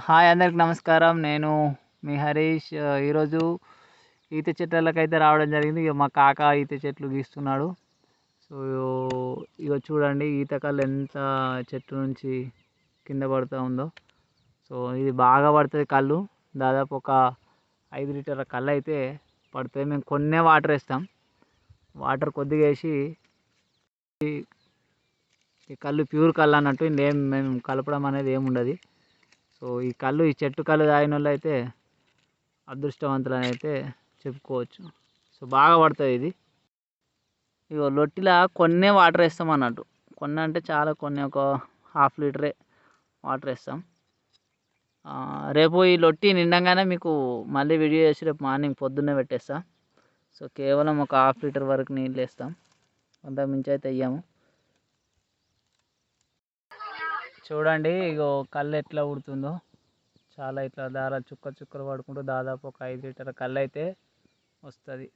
Hi అందరికి నమస్కారం. నేను మీ హరీష్. ఈరోజు ఈత చెట్లకైతే రావడం జరిగింది. ఇక మా కాక ఈత చెట్లు గీస్తున్నాడు. సో ఇక చూడండి ఈత కళ్ళు ఎంత చెట్టు నుంచి కింద పడుతూ ఉందో. సో ఇది బాగా పడుతుంది కళ్ళు. దాదాపు ఒక ఐదు లీటర్ల కళ్ళు అయితే పడుతుంది. మేము కొన్నే వాటర్ వేస్తాం. వాటర్ కొద్దిగా వేసి ఈ- కళ్ళు ప్యూర్ కళ్ళు అన్నట్టు ఇంకేం మేము కలపడం అనేది ఏముండదు సో ఈ కళ్ళు ఈ చెట్టు కళ్ళు తాగిన వాళ్ళు అయితే అదృష్టవంతులు అయితే చెప్పుకోవచ్చు. సో బాగా పడుతుంది ఇది. ఇగో లొట్టిలా కొన్నే వాటర్ వేస్తాం అన్నట్టు. కొన్ని అంటే చాలా కొన్ని ఒక హాఫ్ లీటరే వాటర్ వేస్తాం. రేపు ఈ లొట్టి నిండంగానే మీకు మళ్ళీ వీడియో చేసి రేపు మార్నింగ్ పొద్దున్నే పెట్టేస్తాం. సో కేవలం ఒక హాఫ్ లీటర్ వరకు నీళ్ళు వేస్తాం. అంతకుమించి మించి అయితే అయ్యాము చూడండి ఇగో కళ్ళు ఎట్లా ఉడుతుందో చాలా ఇట్లా దారా చుక్క చుక్కలు పడుకుంటూ దాదాపు ఒక ఐదు లీటర్ల కళ్ళు అయితే వస్తుంది.